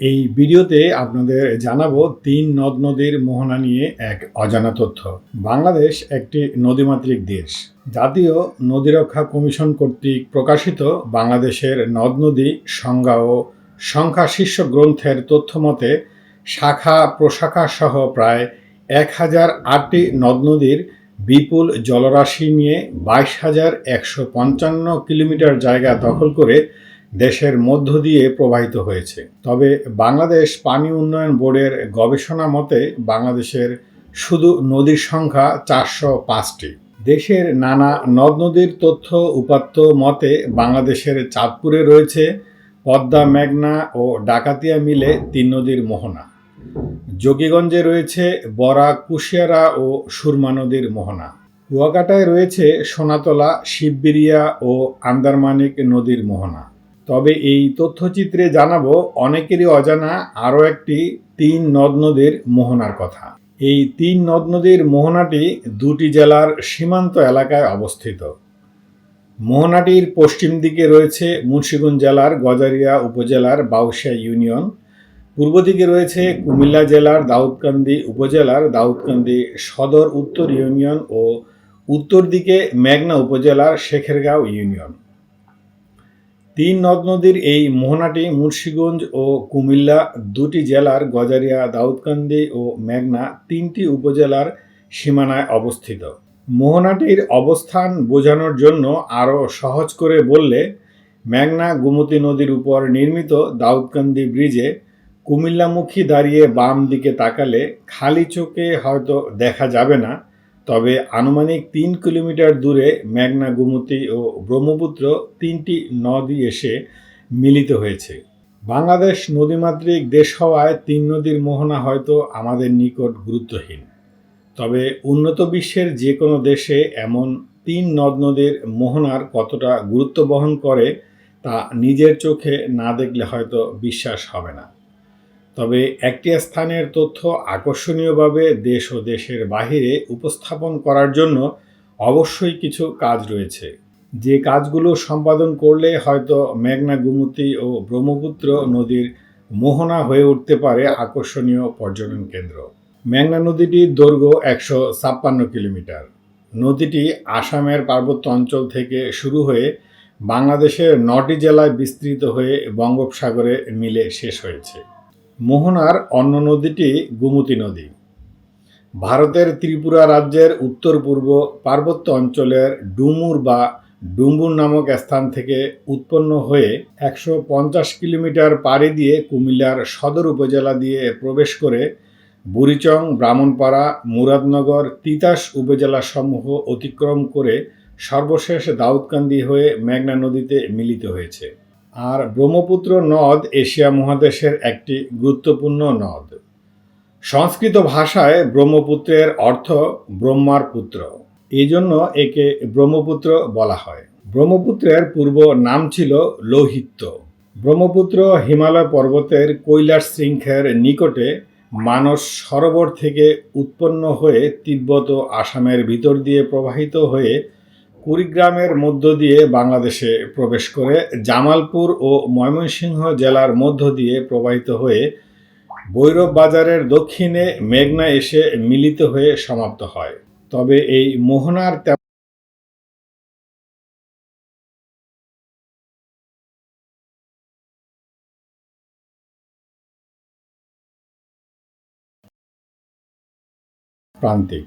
এই ভিডিওতে আপনাদের জানাব তিন নদ নদীর মোহনা নিয়ে এক অজানা তথ্য। বাংলাদেশ একটি নদীমাতৃক দেশ। জাতীয় নদীরক্ষা কমিশন কর্তৃক প্রকাশিত বাংলাদেশের নদ নদী সংজ্ঞা ও সংখ্যা শীর্ষ গ্রন্থের তথ্য মতে, শাখা প্রশাখা সহ প্রায় এক হাজার আটটি নদ নদীর বিপুল জলরাশি নিয়ে বাইশ হাজার একশো পঞ্চান্ন কিলোমিটার জায়গা দখল করে দেশের মধ্য দিয়ে প্রবাহিত হয়েছে। তবে বাংলাদেশ পানি উন্নয়ন বোর্ডের গবেষণা মতে বাংলাদেশের শুধু নদীর সংখ্যা চারশো পাঁচটি। দেশের নানা নদ নদীর তথ্য উপাত্ত মতে বাংলাদেশের চাঁদপুরে রয়েছে পদ্মা, মেঘনা ও ডাকাতিয়া মিলে তিন নদীর মোহনা। যোগীগঞ্জে রয়েছে বরাক কুশিয়ারা ও সুরমা নদীর মোহনা। কুয়াকাটায় রয়েছে সোনাতলা, শিববিরিয়া ও আন্দারমানিক নদীর মোহনা। তবে এই তথ্যচিত্রে জানাব, অনেকেরই অজানা আরও একটি তিন নদ নদীর মোহনার কথা। এই তিন নদ নদীর মোহনাটি দুটি জেলার সীমান্ত এলাকায় অবস্থিত। মোহনাটির পশ্চিম দিকে রয়েছে মুন্সিগঞ্জ জেলার গজারিয়া উপজেলার বাউসিয়া ইউনিয়ন। পূর্ব দিকে রয়েছে কুমিল্লা জেলার দাউদকান্দি উপজেলার দাউদকান্দি সদর উত্তর ইউনিয়ন ও উত্তর দিকে মেঘনা উপজেলার শেখেরগাঁও ইউনিয়ন। তিন নদ নদীর এই মোহনাটি মুন্সিগঞ্জ ও কুমিল্লা দুটি জেলার গজারিয়া, দাউদকান্দি ও মেঘনা তিনটি উপজেলার সীমানায় অবস্থিত। মোহনাটির অবস্থান বোঝানোর জন্য আরও সহজ করে বললে, মেঘনা গোমতী নদীর উপর নির্মিত দাউদকান্দি ব্রিজে কুমিল্লামুখী দাঁড়িয়ে বাম দিকে তাকালে খালি চোখে হয়তো দেখা যাবে না তবে আনুমানিক তিন কিলোমিটার দূরে মেঘনা গোমতী ও ব্রহ্মপুত্র তিনটি নদী এসে মিলিত হয়েছে। বাংলাদেশ নদীমাতৃক দেশ হওয়ায় তিন নদীর মোহনা হয়তো আমাদের নিকট গুরুত্বহীন। তবে উন্নত বিশ্বের যে কোনো দেশে এমন তিন নদ নদীর মোহনার কতটা গুরুত্ব বহন করে তা নিজের চোখে না দেখলে হয়তো বিশ্বাস হবে না। তবে একটি স্থানের তথ্য আকর্ষণীয়ভাবে দেশ ও দেশের বাহিরে উপস্থাপন করার জন্য অবশ্যই কিছু কাজ রয়েছে। যে কাজগুলো সম্পাদন করলে হয়তো মেঘনা গুমতি ও ব্রহ্মপুত্র নদীর মোহনা হয়ে উঠতে পারে আকর্ষণীয় পর্যটন কেন্দ্র। মেঘনা নদীটির দৈর্ঘ্য একশো ছাপ্পান্ন কিলোমিটার। নদীটি আসামের পার্বত্য অঞ্চল থেকে শুরু হয়ে বাংলাদেশের নটি জেলায় বিস্তৃত হয়ে বঙ্গোপসাগরে মিলে শেষ হয়েছে। মোহনার অন্য নদীটি গোমতী নদী। ভারতের ত্রিপুরা রাজ্যের উত্তর পূর্ব পার্বত্য অঞ্চলের ডুমুর বা ডুম্বুর নামক স্থান থেকে উৎপন্ন হয়ে একশো পঞ্চাশ কিলোমিটার পাড়ি দিয়ে কুমিল্লার সদর উপজেলা দিয়ে প্রবেশ করে বুড়িচং, ব্রাহ্মণপাড়া, মুরাদনগর, তিতাস উপজেলা সমূহ অতিক্রম করে সর্বশেষ দাউদকান্দি হয়ে মেঘনা নদীতে মিলিত হয়েছে। আর ব্রহ্মপুত্র নদ এশিয়া মহাদেশের একটি গুরুত্বপূর্ণ নদ। সংস্কৃত ভাষায় ব্রহ্মপুত্রের অর্থ ব্রহ্মার পুত্র। এই জন্য একে ব্রহ্মপুত্র বলা হয়। ব্রহ্মপুত্রের পূর্ব নাম ছিল লৌহিত্য। ব্রহ্মপুত্র হিমালয় পর্বতের কৈলাস শৃঙ্খের নিকটে মানস সরোবর থেকে উৎপন্ন হয়ে তিব্বত ও আসামের ভিতর দিয়ে প্রবাহিত হয়ে কুড়িগ্রামের মধ্য দিয়ে বাংলাদেশে প্রবেশ করে জামালপুর ও ময়মনসিংহ জেলার মধ্য দিয়ে প্রবাহিত হয়ে ভৈরব বাজারের দক্ষিণে মেঘনা এসে মিলিত হয়ে সমাপ্ত হয়। তবে এই মোহনার প্রান্তিক।